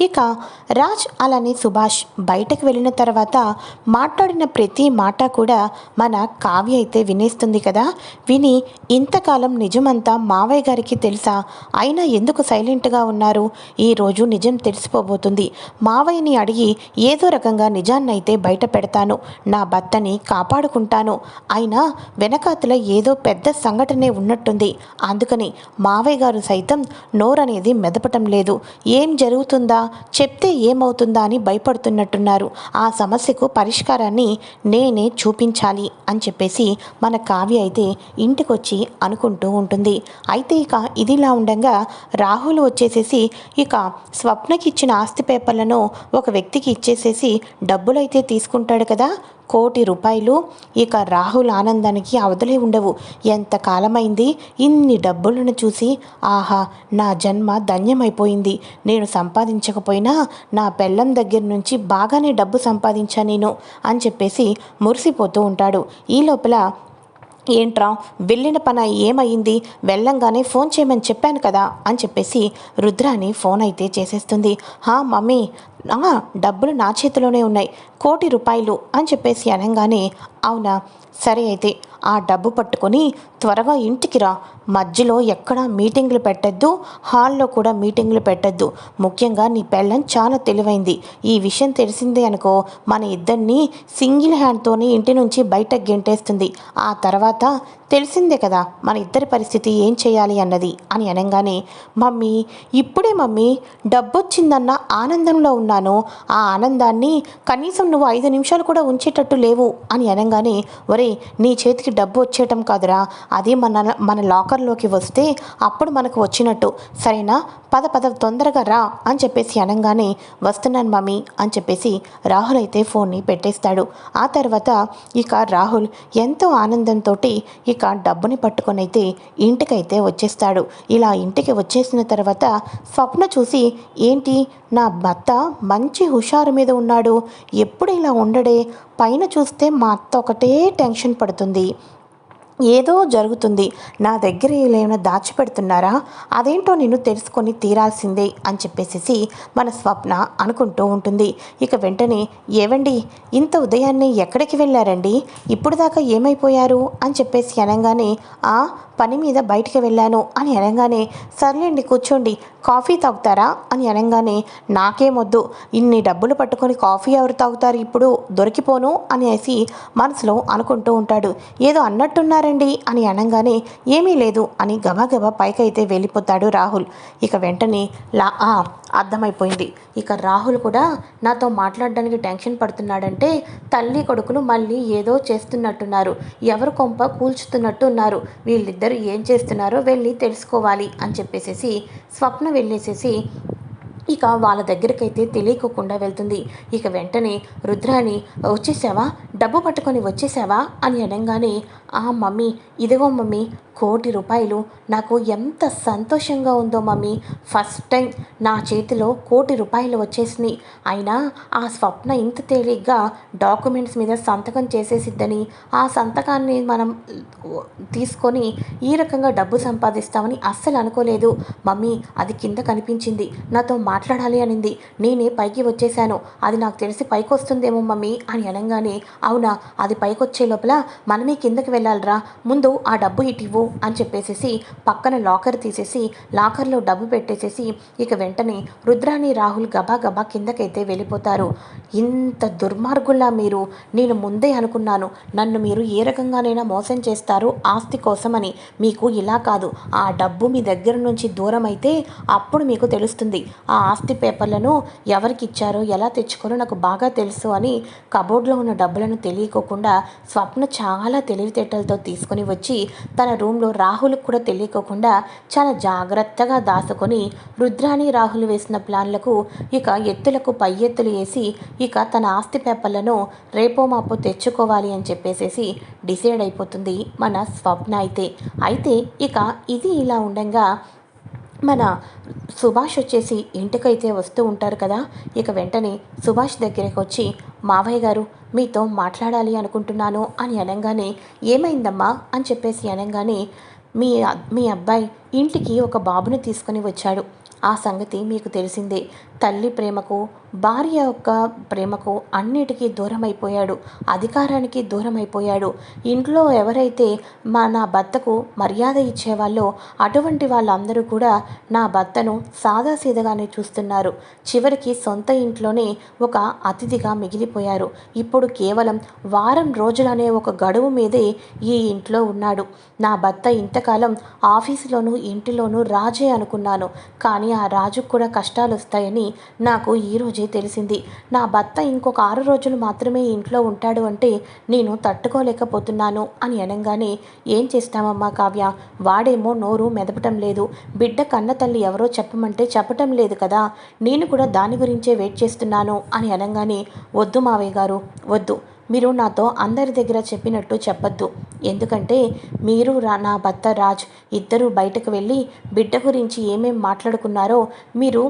ఇక రాజ్ అలానే సుభాష్ బయటకు వెళ్ళిన తర్వాత మాట్లాడిన ప్రతి మాట కూడా మన కావ్య అయితే వినేస్తుంది కదా. విని ఇంతకాలం నిజమంతా మావయ్య గారికి తెలుసా? అయినా ఎందుకు సైలెంట్గా ఉన్నారు? ఈరోజు నిజం తెలిసిపోబోతుంది. మావయ్యని అడిగి ఏదో రకంగా నిజాన్నైతే బయట పెడతాను. నా భర్తని కాపాడుకుంటాను. అయినా వెనకాతల ఏదో పెద్ద సంఘటనే ఉన్నట్టుంది. అందుకని మావయ్య గారు సైతం నోరనేది మెదపటం లేదు. ఏం జరుగుతుందా? చెప్తే ఏమవుతుందా అని భయపడుతున్నట్టున్నారు. ఆ సమస్యకు పరిష్కారాన్ని నేనే చూపించాలి అని చెప్పేసి మన కావ్య అయితే ఇంటికొచ్చి అనుకుంటూ ఉంటుంది. అయితే ఇక ఇదిలా ఉండగా రాహుల్ వచ్చేసేసి ఇక స్వప్నకి ఇచ్చిన ఆస్తి పేపర్లను ఒక వ్యక్తికి ఇచ్చేసేసి డబ్బులైతే తీసుకుంటాడు కదా కోటి రూపాయలు. ఇక రాహుల్ ఆనందానికి అవధలే ఉండవు. ఎంత కాలమైంది? ఇన్ని డబ్బులను చూసి ఆహా నా జన్మ ధన్యమైపోయింది. నేను సంపాదించకపోయినా నా పెళ్ళం దగ్గర నుంచి బాగానే డబ్బు సంపాదించా నేను అని చెప్పేసి మురిసిపోతూ ఉంటాడు. ఈ లోపల ఏంట్రా వెళ్ళిన పని ఏమైంది వెళ్ళంగానే ఫోన్ చేయమని చెప్పాను కదా అని చెప్పేసి రుద్రాని ఫోన్ అయితే చేసేస్తుంది. హా మమ్మీ డబ్బులు నా చేతిలోనే ఉన్నాయి. కోటి రూపాయలు అని చెప్పేసి అనగానే అవునా? సరే అయితే ఆ డబ్బు పట్టుకొని త్వరగా ఇంటికి రా. మధ్యలో ఎక్కడ మీటింగ్లు పెట్టద్దు హాల్లో కూడా మీటింగ్లు పెట్టద్దు. ముఖ్యంగా నీ పెళ్ళం చాలా తెలివైంది. ఈ విషయం తెలిసిందే అనుకో మన ఇద్దరిని సింగిల్ హ్యాండ్తోనే ఇంటి నుంచి బయటకు గెంటేస్తుంది. ఆ తర్వాత తెలిసిందే కదా మన ఇద్దరి పరిస్థితి ఏం చేయాలి అన్నది అని అనగానే మమ్మీ ఇప్పుడే మమ్మీ డబ్బొచ్చిందన్న ఆనందంలో ఉన్నా ఉన్నాను ఆ ఆనందాన్ని కనీసం నువ్వు ఐదు నిమిషాలు కూడా ఉంచేటట్టు లేవు అని అనగానే ఒరే నీ చేతికి డబ్బు వచ్చేయటం కాదురా. అది మన మన లాకర్లోకి వస్తే అప్పుడు మనకు వచ్చినట్టు. సరేనా? పద పద తొందరగా రా అని చెప్పేసి అనగానే వస్తున్నాను మమ్మీ అని చెప్పేసి రాహుల్ అయితే ఫోన్ని పెట్టేస్తాడు. ఆ తర్వాత ఇక రాహుల్ ఎంతో ఆనందంతో ఇక డబ్బుని పట్టుకొని అయితే ఇంటికైతే వచ్చేస్తాడు. ఇలా ఇంటికి వచ్చేసిన తర్వాత స్వప్న చూసి ఏంటి నా భర్త మంచి హుషారు మీద ఉన్నాడు. ఎప్పుడు ఇలా ఉండడే? పైన చూస్తే మా అత్త ఒకటే టెన్షన్ పడుతుంది. ఏదో జరుగుతుంది. నా దగ్గర ఏమైనా దాచిపెడుతున్నారా? అదేంటో నేను తెలుసుకొని తీరాల్సిందే అని చెప్పేసి మన స్వప్న అనుకుంటూ ఉంటుంది. ఇక వెంటనే ఏవండి? ఇంత ఉదయాన్నే ఎక్కడికి వెళ్ళారండి? ఇప్పుడు దాకా ఏమైపోయారు? అని చెప్పేసి అనగానే ఆ పని మీద బయటికి వెళ్ళాను అని అనగానే సర్లేండి కూర్చోండి కాఫీ తాగుతారా? అని అనగానే నాకేమొద్దు ఇన్ని డబ్బులు పట్టుకొని కాఫీ ఎవరు తాగుతారు ఇప్పుడు? దొరికిపోను అనేసి మనసులో అనుకుంటూ ఉంటాడు. ఏదో అన్నట్టున్నారండి అని అనగానే ఏమీ లేదు అని గబగబా పైకైతే వెళ్ళిపోతాడు రాహుల్. ఇక వెంటనే లా ఆ, అర్థమైపోయింది. ఇక రాహుల్ కూడా నాతో మాట్లాడడానికి టెన్షన్ పడుతున్నాడంటే తల్లి కొడుకులు మళ్ళీ ఏదో చేస్తున్నట్టున్నారు. ఎవరు కొంప కూల్చుతున్నట్టు ఉన్నారు వీళ్ళిద్దరు ఏం చేస్తున్నారో వెళ్ళి తెలుసుకోవాలి అని చెప్పేసేసి స్వప్న వెళ్ళేసేసి ఇక వాళ్ళ దగ్గరకైతే తెలియకోకుండా వెళ్తుంది. ఇక వెంటనే రుద్రాని వచ్చేసావా? డబ్బు పట్టుకొని వచ్చేసావా? అని అనగానే ఆ మమ్మీ ఇదిగో మమ్మీ కోటి రూపాయలు. నాకు ఎంత సంతోషంగా ఉందో మమ్మీ. ఫస్ట్ టైం నా చేతిలో కోటి రూపాయలు వచ్చేసినాయి. అయినా ఆ స్వప్న ఇంత తేలిగ్గా డాక్యుమెంట్స్ మీద సంతకం చేసేసిద్దని ఆ సంతకాన్ని మనం తీసుకొని ఈ రకంగా డబ్బు సంపాదిస్తామని అస్సలు అనుకోలేదు. మమ్మీ అది కింద కనిపించింది. నాతో మాట్లాడాలి అనింది. నేనే పైకి వచ్చేసాను అది నాకు తెలిసి పైకి వస్తుందేమో మమ్మీ అని అనగానే అవునా అది పైకి వచ్చే లోపల మనమే కిందకి వెళ్ళాలిరా. ముందు ఆ డబ్బు ఇటివ్వు అని చెప్పేసేసి పక్కన లాకర్ తీసేసి లాకర్లో డబ్బు పెట్టేసేసి ఇక వెంటనే రుద్రాని రాహుల్ గబా గబా కిందకైతే వెళ్ళిపోతారు. ఇంత దుర్మార్గుల్లా మీరు? నేను ముందే అనుకున్నాను. నన్ను మీరు ఏ రకంగానైనా మోసం చేస్తారు ఆస్తి కోసమని. మీకు ఇలా కాదు. ఆ డబ్బు మీ దగ్గర నుంచి దూరం అయితే అప్పుడు మీకు తెలుస్తుంది. ఆ ఆస్తి పేపర్లను ఎవరికి ఇచ్చారో ఎలా తెచ్చుకోరో నాకు బాగా తెలుసు అని కబోర్డ్లో ఉన్న డబ్బులను తెలియకోకుండా స్వప్న చాలా తెలివితేటలతో తీసుకొని వచ్చి తన రూమ్లో రాహుల్కి కూడా తెలియకోకుండా చాలా జాగ్రత్తగా దాచుకొని రుద్రాని రాహుల్ వేసిన ప్లాన్లకు ఇక ఎత్తులకు పై ఎత్తులు వేసి ఇక తన ఆస్తి పేపర్లను రేపో మాపో తెచ్చుకోవాలి అని చెప్పేసేసి డిసైడ్ అయిపోతుంది మన స్వప్న అయితే. అయితే ఇక ఇది ఇలా ఉండగా మన సుభాష్ వచ్చేసి ఇంటికైతే వస్తూ ఉంటారు కదా ఇక వెంటనే సుభాష్ దగ్గరికి వచ్చి మావయ్య గారు మీతో మాట్లాడాలి అనుకుంటున్నాను అని అనగానే ఏమైందమ్మా? అని చెప్పేసి అనగానే మీ మీ అబ్బాయి ఇంటికి ఒక బాబుని తీసుకొని వచ్చాడు. ఆ సంగతి మీకు తెలిసిందే. తల్లి ప్రేమకు భార్య యొక్క ప్రేమకు అన్నిటికీ దూరం అయిపోయాడు అధికారానికి దూరం అయిపోయాడు ఇంట్లో ఎవరైతే మా నా భర్తకు మర్యాద ఇచ్చేవాళ్ళో అటువంటి వాళ్ళందరూ కూడా నా భర్తను సాదాసీదగానే చూస్తున్నారు. చివరికి సొంత ఇంట్లోనే ఒక అతిథిగా మిగిలిపోయారు. ఇప్పుడు కేవలం వారం రోజులనే ఒక గడువు మీదే ఈ ఇంట్లో ఉన్నాడు. నా భర్త ఇంతకాలం ఆఫీసులోనూ ఇంటిలోనూ రాజే అనుకున్నాను. కానీ ఆ రాజుకు కూడా కష్టాలు వస్తాయని నాకు ఈరోజే తెలిసింది. నా భర్త ఇంకొక ఆరు రోజులు మాత్రమే ఇంట్లో ఉంటాడు అంటే నేను తట్టుకోలేకపోతున్నాను అని అనగానే ఏం చేస్తామమ్మా కావ్య? వాడేమో నోరు మెదపటం లేదు. బిడ్డ కన్న తల్లి ఎవరో చెప్పమంటే చెప్పటం లేదు కదా. నేను కూడా దాని గురించే వెయిట్ చేస్తున్నాను అని అనగానే వద్దు మావయ్య గారు వద్దు. మీరు నాతో అందరి దగ్గర చెప్పినట్టు చెప్పొద్దు. ఎందుకంటే మీరు రా నా భర్త రాజ్ ఇద్దరూ బయటకు వెళ్ళి బిడ్డ గురించి ఏమేం మాట్లాడుకున్నారో మీరు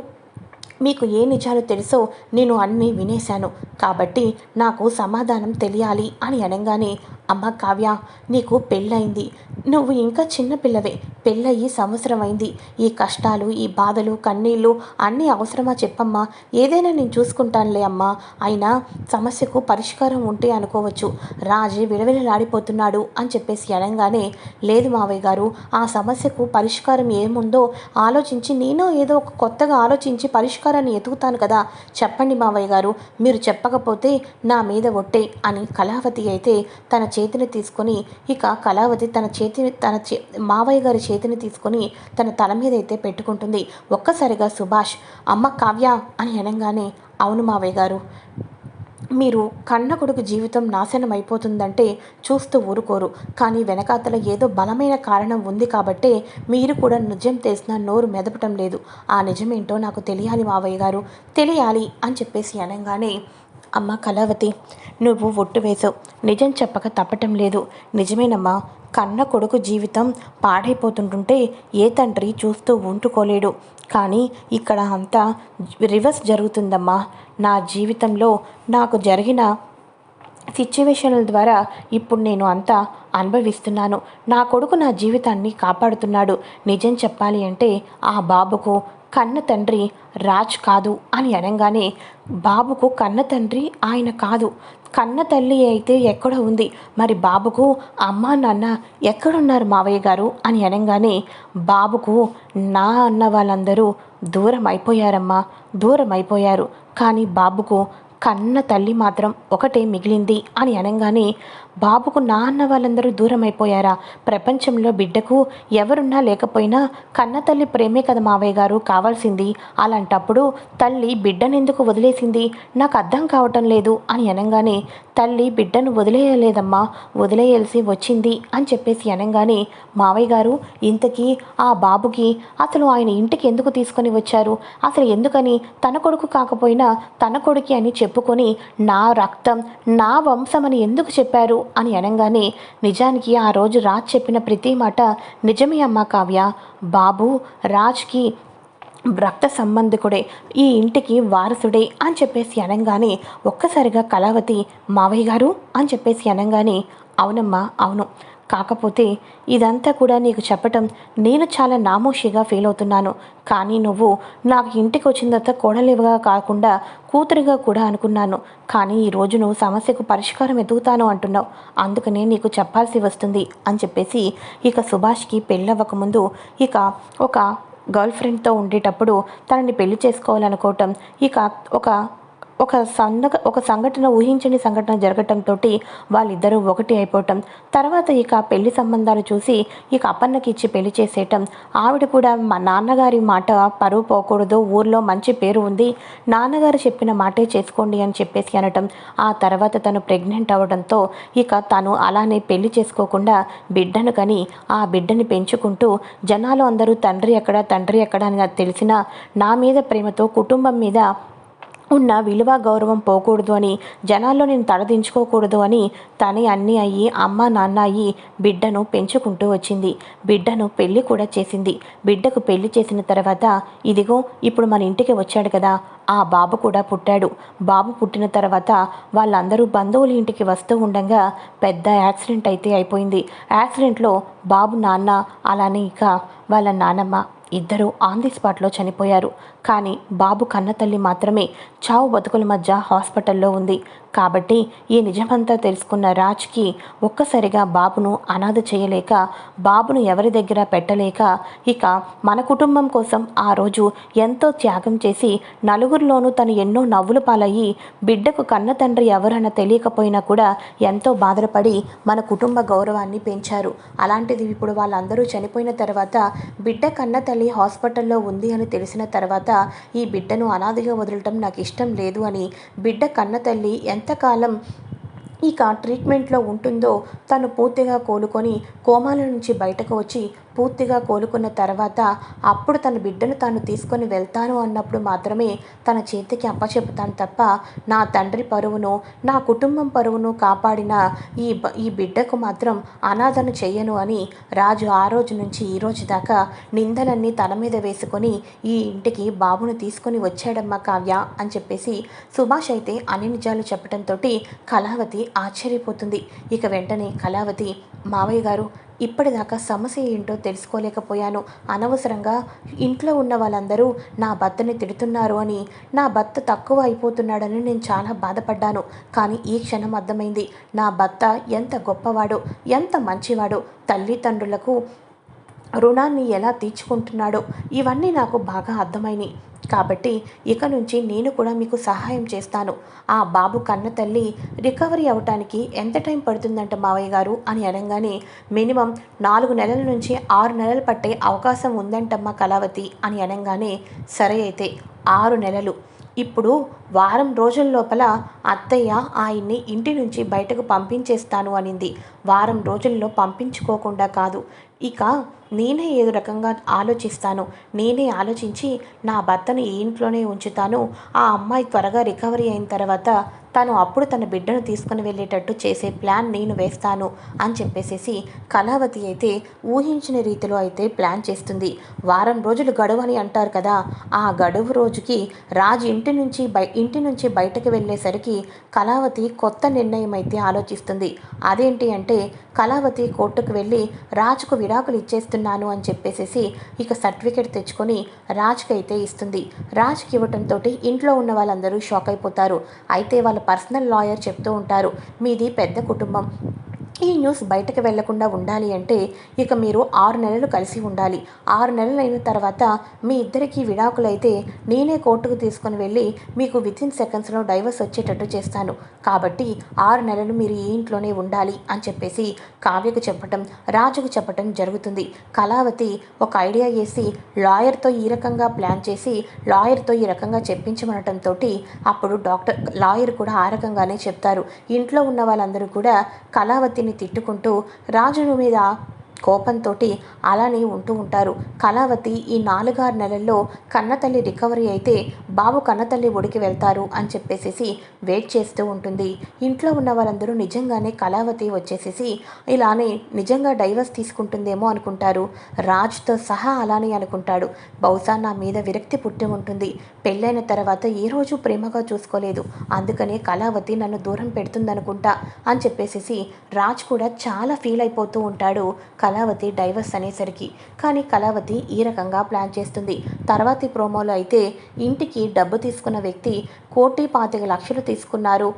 మీకు ఏ నిజాలు తెలుసో నేను అన్నీ వినేశాను. కాబట్టి నాకు సమాధానం తెలియాలి అని అనగానే అమ్మ కావ్య నీకు పెళ్ళయింది. నువ్వు ఇంకా చిన్నపిల్లవే పెళ్ళయి సంవత్సరం అయింది ఈ కష్టాలు ఈ బాధలు కన్నీళ్ళు అన్నీ అవసరమా చెప్పమ్మా. ఏదైనా నేను చూసుకుంటానులే అమ్మా. అయినా సమస్యకు పరిష్కారం ఉంటే అనుకోవచ్చు. రాజే విడవిలలాడిపోతున్నాడు అని చెప్పేసి అనగానే లేదు మావయ్య గారు ఆ సమస్యకు పరిష్కారం ఏముందో ఆలోచించి నేను ఏదో ఒక కొత్తగా ఆలోచించి పరిష్కారాన్ని ఎతుకుతాను కదా? చెప్పండి మావయ్య గారు మీరు చెప్పకపోతే నా మీద ఒట్టే అని కళావతి అయితే తన చేతిని తీసుకొని ఇక కళావతి తన చేతిని తన చే మావయ్య గారి చేతిని తీసుకొని తన తల మీద అయితే పెట్టుకుంటుంది. ఒక్కసారిగా సుభాష్ అమ్మ కావ్య అని అనగానే అవును మావయ్య గారు. మీరు కన్న కొడుకు జీవితం నాశనం అయిపోతుందంటే చూస్తూ ఊరుకోరు. కానీ వెనకాతల ఏదో బలమైన కారణం ఉంది కాబట్టే మీరు కూడా నిజం తెలిసిన నోరు మెదపటం లేదు. ఆ నిజమేంటో నాకు తెలియాలి మావయ్య గారు. తెలియాలి అని చెప్పేసి అనగానే అమ్మ కళావతి నువ్వు ఒట్టు వేసావు నిజం చెప్పక తప్పటం లేదు. నిజమేనమ్మా. కన్న కొడుకు జీవితం పాడైపోతుంటుంటే ఏ తండ్రి చూస్తూ ఉంటుకోలేడు. కానీ ఇక్కడ అంతా రివర్స్ జరుగుతుందమ్మా. నా జీవితంలో నాకు జరిగిన సిచ్యువేషన్ల ద్వారా ఇప్పుడు నేను అంతా అనుభవిస్తున్నాను. నా కొడుకు నా జీవితాన్ని కాపాడుతున్నాడు. నిజం చెప్పాలి అంటే ఆ బాబుకు కన్న తండ్రి రాజ్ కాదు అని అనగానే బాబుకు కన్న తండ్రి ఆయన కాదు. కన్న తల్లి అయితే ఎక్కడ ఉంది? మరి బాబుకు అమ్మ నాన్న ఎక్కడున్నారు మావయ్య గారు? అని అనగానే బాబుకు నా అన్న వాళ్ళందరూ దూరం అయిపోయారమ్మా దూరం అయిపోయారు. కానీ బాబుకు కన్న తల్లి మాత్రం ఒకటే మిగిలింది అని అనగానే బాబుకు నా అన్న వాళ్ళందరూ దూరం అయిపోయారా ప్రపంచంలో బిడ్డకు ఎవరున్నా లేకపోయినా కన్నతల్లి ప్రేమే కదా మావయ్య గారు కావాల్సింది. అలాంటప్పుడు తల్లి బిడ్డనెందుకు వదిలేసింది? నాకు అర్థం కావటం లేదు అని అనగానే తల్లి బిడ్డను వదిలేయలేదమ్మా వదిలేయాల్సి వచ్చింది అని చెప్పేసి అనగానే మావయ్య గారు ఇంతకీ ఆ బాబుకి అసలు ఆయన ఇంటికి ఎందుకు తీసుకొని వచ్చారు? అసలు ఎందుకని? తన కొడుకు కాకపోయినా తన కొడుకి అని చెప్పుకొని నా రక్తం నా వంశం అని ఎందుకు చెప్పారు? అని అనగానే నిజానికి ఆ రోజు రాజ్ చెప్పిన ప్రతి మాట నిజమే అమ్మ కావ్య. బాబు రాజ్కి రక్త సంబంధికుడే ఈ ఇంటికి వారసుడే అని చెప్పేసి అనగానే ఒక్కసారిగా కళావతి మావయ్య గారు అని చెప్పేసి అనగానే అవునమ్మా అవును. కాకపోతే ఇదంతా కూడా నీకు చెప్పటం నేను చాలా నామోషిగా ఫీల్ అవుతున్నాను. కానీ నువ్వు నాకు ఇంటికి వచ్చిన తర్వాత కోడలివగా కాకుండా కూతురుగా కూడా అనుకున్నాను. కానీ ఈరోజు నువ్వు సమస్యకు పరిష్కారం ఎదుగుతాను అంటున్నావు. అందుకనే నీకు చెప్పాల్సి వస్తుంది అని చెప్పేసి ఇక సుభాష్కి పెళ్ళవ్వకముందు ఇక ఒక గర్ల్ ఫ్రెండ్తో ఉండేటప్పుడు తనని పెళ్ళి చేసుకోవాలనుకోవటం ఇక ఒక ఒక సందగ ఒక సంఘటన ఊహించని సంఘటన జరగటంతో వాళ్ళిద్దరూ ఒకటి అయిపోవటం. తర్వాత ఇక పెళ్ళి సంబంధాలు చూసి ఇక అప్పన్నకి ఇచ్చి పెళ్ళి చేసేయటం. ఆవిడ కూడా మా నాన్నగారి మాట పరువు పోకూడదు. ఊర్లో మంచి పేరు ఉంది. నాన్నగారు చెప్పిన మాటే చేసుకోండి అని చెప్పేసి అనటం. ఆ తర్వాత తను ప్రెగ్నెంట్ అవ్వడంతో ఇక తను అలానే పెళ్ళి చేసుకోకుండా బిడ్డను కని ఆ బిడ్డని పెంచుకుంటూ జనాలు అందరూ తండ్రి ఎక్కడ తండ్రి ఎక్కడ అని తెలిసినా నా మీద ప్రేమతో కుటుంబం మీద ఉన్న విలువ గౌరవం పోకూడదు అని జనాల్లో నేను తలదించుకోకూడదు అని తనే అన్నీ అయ్యి అమ్మ నాన్న అయ్యి బిడ్డను పెంచుకుంటూ వచ్చింది. బిడ్డను పెళ్ళి కూడా చేసింది. బిడ్డకు పెళ్ళి చేసిన తర్వాత ఇదిగో ఇప్పుడు మన ఇంటికి వచ్చాడు కదా ఆ బాబు కూడా పుట్టాడు. బాబు పుట్టిన తర్వాత వాళ్ళందరూ బంధువుల ఇంటికి వస్తూ ఉండగా పెద్ద యాక్సిడెంట్ అయితే అయిపోయింది. యాక్సిడెంట్లో బాబు నాన్న అలానే ఇక వాళ్ళ నానమ్మ ఇద్దరూ ఆన్ ది స్పాట్లో చనిపోయారు. కానీ బాబు కన్నతల్లి మాత్రమే చావు బతుకుల మధ్య హాస్పిటల్లో ఉంది. కాబట్టి ఈ నిజమంతా తెలుసుకున్న రాజ్కి ఒక్కసారిగా బాబును అనాథ చేయలేక బాబును ఎవరి దగ్గర పెట్టలేక ఇక మన కుటుంబం కోసం ఆ రోజు ఎంతో త్యాగం చేసి నలుగురిలోనూ తను ఎన్నో నవ్వులు పాలయ్యి బిడ్డకు కన్న తండ్రి ఎవరన్న తెలియకపోయినా కూడా ఎంతో బాధపడి మన కుటుంబ గౌరవాన్ని పెంచారు. అలాంటిది ఇప్పుడు వాళ్ళందరూ చనిపోయిన తర్వాత బిడ్డ కన్న తల్లి హాస్పిటల్లో ఉంది అని తెలిసిన తర్వాత ఈ బిడ్డను అనాథగా వదలటం నాకు ఇష్టం లేదు అని బిడ్డ కన్న తల్లి ఎంతకాలం ఇక ట్రీట్మెంట్లో ఉంటుందో తను పూర్తిగా కోలుకొని కోమాల నుంచి బయటకు వచ్చి పూర్తిగా కోలుకున్న తర్వాత అప్పుడు తన బిడ్డను తాను తీసుకొని వెళ్తాను అన్నప్పుడు మాత్రమే తన చేతికి అప్పచెపుతాను తప్ప నా తండ్రి పరువును నా కుటుంబం పరువును కాపాడిన ఈ ఈ బిడ్డకు మాత్రం అనాథను చెయ్యను అని రాజు ఆ రోజు నుంచి ఈ రోజు దాకా నిందలన్నీ తన మీద వేసుకొని ఈ ఇంటికి బాబును తీసుకొని వచ్చాడమ్మా కావ్య అని చెప్పేసి సుభాష్ అయితే అన్ని నిజాలు చెప్పడంతో కళావతి ఆశ్చర్యపోతుంది. ఇక వెంటనే కళావతి మావయ్య గారు ఇప్పటిదాకా సమస్య ఏంటో తెలుసుకోలేకపోయాను. అనవసరంగా ఇంట్లో ఉన్న వాళ్ళందరూ నా భర్తని తిడుతున్నారు అని నా భర్త తక్కువ అయిపోతున్నాడని నేను చాలా బాధపడ్డాను. కానీ ఈ క్షణం అర్థమైంది. నా భర్త ఎంత గొప్పవాడో ఎంత మంచివాడో. తల్లిదండ్రులకు రుణాన్ని ఎలా తీర్చుకుంటున్నాడో ఇవన్నీ నాకు బాగా అర్థమైనవి కాబట్టి ఇక నుంచి నేను కూడా మీకు సహాయం చేస్తాను. ఆ బాబు కన్న తల్లి రికవరీ అవ్వటానికి ఎంత టైం పడుతుందంట మావయ్య గారు అని అనగానే మినిమం నాలుగు నెలల నుంచి ఆరు నెలలు పట్టే అవకాశం ఉందంటమ్మా కళావతి అని అనగానే సరే అయితే ఆరు నెలలు. ఇప్పుడు వారం రోజుల లోపల అత్తయ్య ఆయన్ని ఇంటి నుంచి బయటకు పంపించేస్తాను అనింది. వారం రోజుల్లో పంపించుకోకుండా కాదు ఇక నేనే ఏదో రకంగా ఆలోచిస్తాను. నేనే ఆలోచించి నా భర్తను ఈ ఇంట్లోనే ఉంచుతాను. ఆ అమ్మాయి త్వరగా రికవరీ అయిన తర్వాత తను అప్పుడు తన బిడ్డను తీసుకుని వెళ్ళేటట్టు చేసే ప్లాన్ నేను వేస్తాను అని చెప్పేసేసి కళావతి అయితే ఊహించిన రీతిలో అయితే ప్లాన్ చేస్తుంది. వారం రోజులు గడువు అని అంటారు కదా. ఆ గడువు రోజుకి రాజు ఇంటి నుంచి బయ ఇంటి నుంచి బయటకు వెళ్ళేసరికి కళావతి కొత్త నిర్ణయం అయితే ఆలోచిస్తుంది. అదేంటి అంటే కళావతి కోర్టుకు వెళ్ళి రాజుకు విడాకులు ఇచ్చేస్తున్నాను అని చెప్పేసేసి ఇక సర్టిఫికేట్ తెచ్చుకొని రాజ్కి అయితే ఇస్తుంది. రాజ్కి ఇవ్వటంతో ఇంట్లో ఉన్న వాళ్ళందరూ షాక్ అయిపోతారు. అయితే వాళ్ళ పర్సనల్ లాయర్ చెప్తూ ఉంటారు మీది పెద్ద కుటుంబం. ఈ న్యూస్ బయటకు వెళ్ళకుండా ఉండాలి అంటే ఇక మీరు ఆరు నెలలు కలిసి ఉండాలి. ఆరు నెలలు అయిన తర్వాత మీ ఇద్దరికి విడాకులైతే నేనే కోర్టుకు తీసుకుని వెళ్ళి మీకు వితిన్ సెకండ్స్లో డైవర్స్ వచ్చేటట్టు చేస్తాను. కాబట్టి ఆరు నెలలు మీరు ఈ ఇంట్లోనే ఉండాలి అని చెప్పేసి కావ్యకు చెప్పటం రాజుకు చెప్పటం జరుగుతుంది. కళావతి ఒక ఐడియా వేసి లాయర్తో ఈ రకంగా ప్లాన్ చేసి లాయర్తో ఈ రకంగా చెప్పించమనటంతో అప్పుడు డాక్టర్ లాయర్ కూడా ఆ రకంగానే చెప్తారు. ఇంట్లో ఉన్న వాళ్ళందరూ కూడా కళావతిని తిట్టుకుంటూ రాజును మీద కోపంతో అలానే ఉంటూ ఉంటారు. కళావతి ఈ నాలుగారు నెలల్లో కన్నతల్లి రికవరీ అయితే బాబు కన్నతల్లి ఒడికి వెళ్తారు అని చెప్పేసేసి వెయిట్ చేస్తూ ఉంటుంది. ఇంట్లో ఉన్న వారందరూ నిజంగానే కళావతి వచ్చేసేసి ఇలానే నిజంగా డైవర్స్ తీసుకుంటుందేమో అనుకుంటారు. రాజ్తో సహా అలానే అనుకుంటాడు. బహుశా నా మీద విరక్తి పుట్టి ఉంటుంది. పెళ్ళైన తర్వాత ఏ రోజు ప్రేమగా చూసుకోలేదు. అందుకనే కళావతి నన్ను దూరం పెడుతుందనుకుంటా అని చెప్పేసేసి రాజ్ కూడా చాలా ఫీల్ అయిపోతూ ఉంటాడు. కళావతి డైవర్స్ అనేసరికి. కానీ కళావతి ఈ రకంగా ప్లాన్ చేస్తుంది. తర్వాతి ప్రోమోలో అయితే ఇంటికి డబ్బు తీసుకున్న వ్యక్తి కోటి పాతిక లక్షలు తీసుకున్నారు.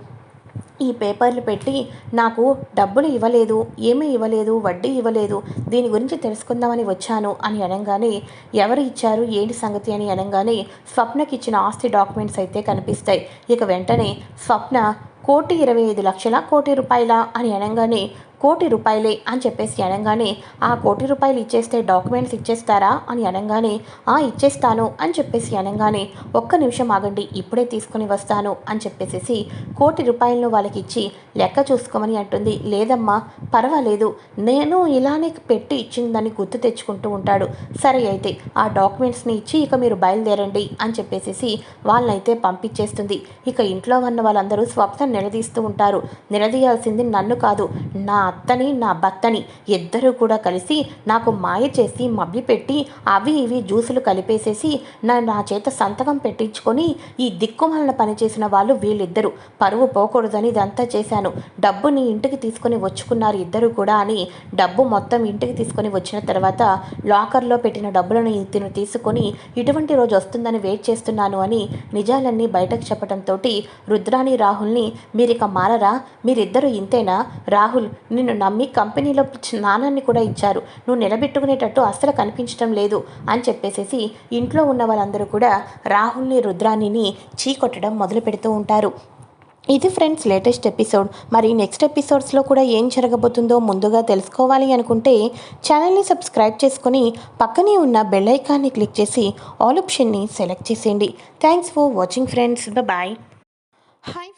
ఈ పేపర్లు పెట్టి నాకు డబ్బులు ఇవ్వలేదు ఏమీ ఇవ్వలేదు వడ్డీ ఇవ్వలేదు దీని గురించి తెలుసుకుందామని వచ్చాను అని అనగానే ఎవరు ఇచ్చారు ఏంటి సంగతి అని అనగానే స్వప్నకి ఇచ్చిన ఆస్తి డాక్యుమెంట్స్ అయితే కనిపిస్తాయి. ఇక వెంటనే స్వప్న కోటి ఇరవై ఐదు లక్షల కోటి రూపాయల అని అనగానే కోటి రూపాయలే అని చెప్పేసి అనగానే ఆ కోటి రూపాయలు ఇచ్చేస్తే డాక్యుమెంట్స్ ఇచ్చేస్తారా? అని అనగానే ఆ ఇచ్చేస్తాను అని చెప్పేసి అనగానే ఒక్క నిమిషం ఆగండి ఇప్పుడే తీసుకొని వస్తాను అని చెప్పేసి కోటి రూపాయలను వాళ్ళకి ఇచ్చి లెక్క చూసుకోమని అంటుంది. లేదమ్మా పర్వాలేదు నేను ఇలానే పెట్టి ఇచ్చిందని గుర్తు తెచ్చుకుంటూ ఉంటాడు. సరే అయితే ఆ డాక్యుమెంట్స్ని ఇచ్చి ఇక మీరు బయలుదేరండి అని చెప్పేసి వాళ్ళనైతే పంపించేస్తుంది. ఇక ఇంట్లో ఉన్న వాళ్ళందరూ స్వప్న నిలదీస్తూ ఉంటారు. నిలదీయాల్సింది నన్ను కాదు నా అత్తని నా భర్తని ఇద్దరూ కూడా కలిసి నాకు మాయ చేసి మబ్బి పెట్టి అవి ఇవి జ్యూసులు కలిపేసేసి నా నా చేత సంతకం పెట్టించుకొని ఈ దిక్కుమలన పనిచేసిన వాళ్ళు వీళ్ళిద్దరూ. పరువు పోకూడదని ఇదంతా చేశాను. డబ్బుని ఇంటికి తీసుకొని వచ్చుకున్నారు ఇద్దరు కూడా అని డబ్బు మొత్తం ఇంటికి తీసుకొని వచ్చిన తర్వాత లాకర్లో పెట్టిన డబ్బులను ఇతను తీసుకొని ఇటువంటి రోజు వస్తుందని వెయిట్ చేస్తున్నాను అని నిజాలన్నీ బయటకు చెప్పడంతో రుద్రాని రాహుల్ని మీరిక మారరా? మీరిద్దరూ ఇంతేనా? రాహుల్ నిన్ను నమ్మి కంపెనీలో స్నానాన్ని కూడా ఇచ్చారు. నువ్వు నిలబెట్టుకునేటట్టు అస్సలు కనిపించడం లేదు అని చెప్పేసేసి ఇంట్లో ఉన్న వాళ్ళందరూ కూడా రాహుల్ని రుద్రాణిని చీకొట్టడం మొదలు పెడుతూ ఉంటారు. ఇది ఫ్రెండ్స్ లేటెస్ట్ ఎపిసోడ్. మరి నెక్స్ట్ ఎపిసోడ్స్లో కూడా ఏం జరగబోతుందో ముందుగా తెలుసుకోవాలి అనుకుంటే ఛానల్ని సబ్స్క్రైబ్ చేసుకొని పక్కనే ఉన్న బెల్ ఐకాన్ని క్లిక్ చేసి ఆల్ ఆప్షన్ని సెలెక్ట్ చేసేయండి. Thanks for watching friends. Bye. Hi